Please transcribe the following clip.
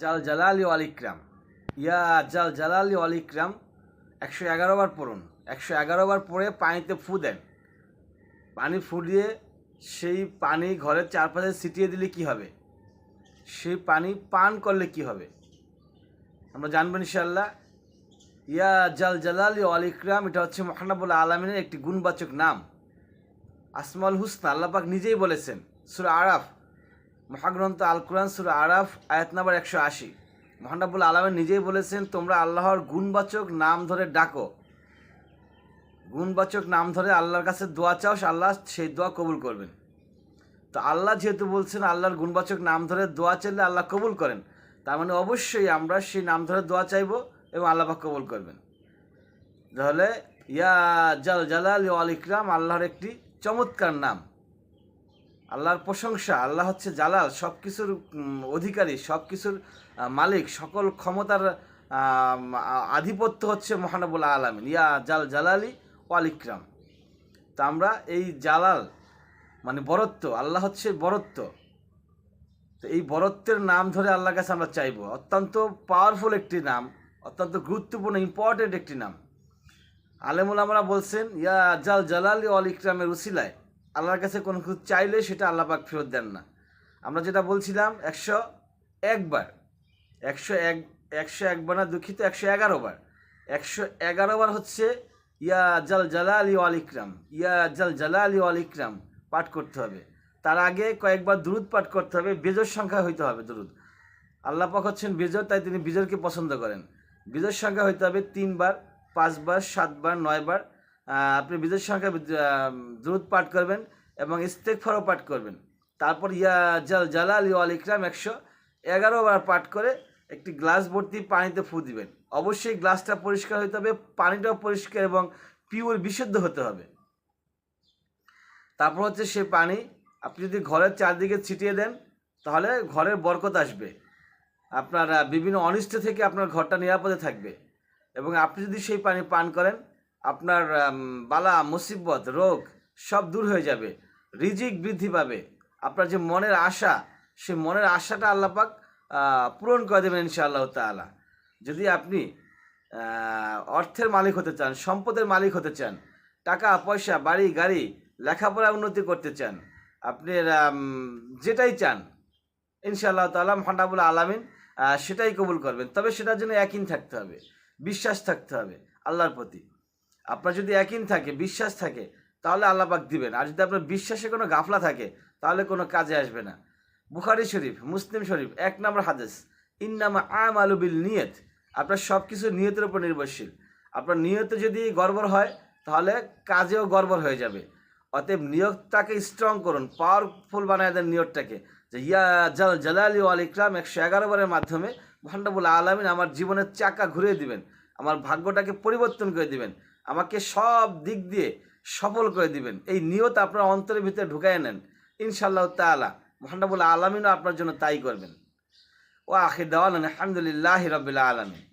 জাল জালালি ওয়াল ইকরাম। ইয়া জাল জালালি ওয়াল ইকরাম, একশো এগারো বার পড়ুন। একশো এগারো বার পড়ে পানিতে ফু দেন। পানি ফু দিয়ে সেই পানি ঘরের চারপাশে ছিটিয়ে দিলে কি হবে? সেই পানি পান করলে কি হবে? আমরা জানব ইনশাল্লাহ ইয়া জাল জালালি ওয়াল ইকরাম, এটা হচ্ছে মহানাবুল আলমিনের একটি গুণবাচক নাম। আসমাল হুসনা আল্লাপাক নিজেই বলেছেন, সুরা আরাফ মহাগ্রন্থ আল কোরআন সুরা আরাফ, আয়াত নাম্বার একশো আশি। মহানাবুল আলমের নিজেই বলেছেন, তোমরা আল্লাহর গুণবাচক নাম ধরে ডাকো। গুণবাচক নাম ধরে আল্লাহর কাছে দোয়া চাও, আল্লাহ সেই দোয়া কবুল করবেন। তো আল্লাহ যেহেতু বলছেন, আল্লাহর গুণবাচক নাম ধরে দোয়া চাইলে আল্লাহ কবুল করেন। তার মানে অবশ্যই আমরা সেই নাম ধরে দোয়া চাইব এবং আল্লাহ কবুল করবেন। তাহলে, ইয়া জাল জালাল ইকরাম আল্লাহর একটি চমৎকার নাম। আল্লাহর প্রশংসা, আল্লাহ হচ্ছে জালাল সব কিছুর অধিকারী সব কিছুর মালিক, সকল ক্ষমতার আধিপত্য হচ্ছে মহানবুল আলমিন। ইয়া জাল জালালি ওয়াল ইকরাম। তা আমরা এই জালাল মানে বরত্ব, আল্লাহ হচ্ছে বরত্ব। তো এই বরত্বের নাম ধরে আল্লাহর কাছে আমরা চাইব। অত্যন্ত পাওয়ারফুল একটি নাম, অত্যন্ত গুরুত্বপূর্ণ ইম্পর্টেন্ট একটি নাম। আলেমুল আমরা বলছেন, ইয়া জাল জালালি অল ইকরামের উসিলায়। আল্লাহর কাছে কোনো কিছু চাইলে সেটা আল্লাহ পাক ফেরত দেন না। আমরা যেটা বলছিলাম, একশো একবার একশো এক, একশো একবার না, দুঃখিত, একশো এগারো বার। একশো এগারো বার হচ্ছে, ইয়া জাল জালালি অল ইকরাম, ইয়া জাল জালালি অল ইকরাম পাঠ করতে হবে। তার আগে কয়েকবার দুরুদ পাঠ করতে হবে, বেজোর সংখ্যা হইতে হবে দুরুদ। আল্লাহ পাক হচ্ছেন বেজর, তাই তিনি বিজরকে পছন্দ করেন। বিজর সংখ্যা হইতে হবে তিনবার পাঁচবার সাতবার নয়বার আপনি বিজর সংখ্যা দ্রুত পাঠ করবেন এবং ইস্তেকফারও পাঠ করবেন। তারপর ইয়া জাল জালাল আল ইকরাম একশো এগারো বার পাঠ করে একটি গ্লাস ভর্তি পানিতে ফু দিবেন। অবশ্যই গ্লাসটা পরিষ্কার হতে হবে, পানিটাও পরিষ্কার এবং পিওর বিশুদ্ধ হতে হবে। তারপর হচ্ছে সে পানি, আপনি যদি ঘরের চারদিকে ছিটিয়ে দেন, তাহলে ঘরের বরকত আসবে। আপনার বিভিন্ন অনিষ্ট থেকে আপনার ঘরটা নিরাপদে থাকবে। এবং আপনি যদি সেই পানি পান করেন আপনার বালা, মুসিবত, রোগ সব দূর হয়ে যাবে। রিজিক বৃদ্ধি পাবে। আপনার যে মনের আশা, সেই মনের আশাটা আল্লাপাক পূরণ করে দেবেন ইনশাআল্লাহ তাআলা। যদি আপনি অর্থের মালিক হতে চান, সম্পদের মালিক হতে চান, টাকা, পয়সা, বাড়ি, গাড়ি লেখাপড়া উন্নতি করতে চান, আপনি যেটাই চান, ইনশাআল্লাহ তাআলা মহানাবুল আলামিন সেটাই কবুল করবেন। তবে সেটার জন্য একই থাকতে হবে। বিশ্বাস থাকতে হবে আল্লাহর প্রতি। আপনার যদি একই থাকে, বিশ্বাস থাকে, তাহলে আল্লাহ পাক দিবেন। আর যদি আপনার বিশ্বাসে কোনো গাফলা থাকে, তাহলে কোনো কাজে আসবে না। বুখারি শরীফ, মুসলিম শরীফ, এক নম্বর হাদিস। ইন্নামা আম আলুবিল নিয়ত। আপনার সব কিছু নিয়তের উপর নির্ভরশীল। আপনার নিয়তে যদি গড়বড় হয়, তাহলে কাজেও গড়বড় হয়ে যাবে। অতএব নিয়োগটাকে স্ট্রং করুন পাওয়ারফুল বানায় দেন নিয়োগটাকে যে ইয়া জাল জালালি আল ইকরাম একশো এগারো বারের মাধ্যমে মহানবুল আলমিন আমার জীবনের চাকা ঘুরিয়ে দিবেন। আমার ভাগ্যটাকে পরিবর্তন করে দিবেন, আমাকে সব দিক দিয়ে সফল করে দিবেন। এই নিয়ত আপনার অন্তরের ভিতরে ঢুকাই নেন। ইনশাআল্লাহ তালা মহানবুল আলমিনও আপনার জন্য তাই করবেন। ও আখির দেওয়ালেন আলহামদুলিল্লাহ রবিল্লা আলমিন।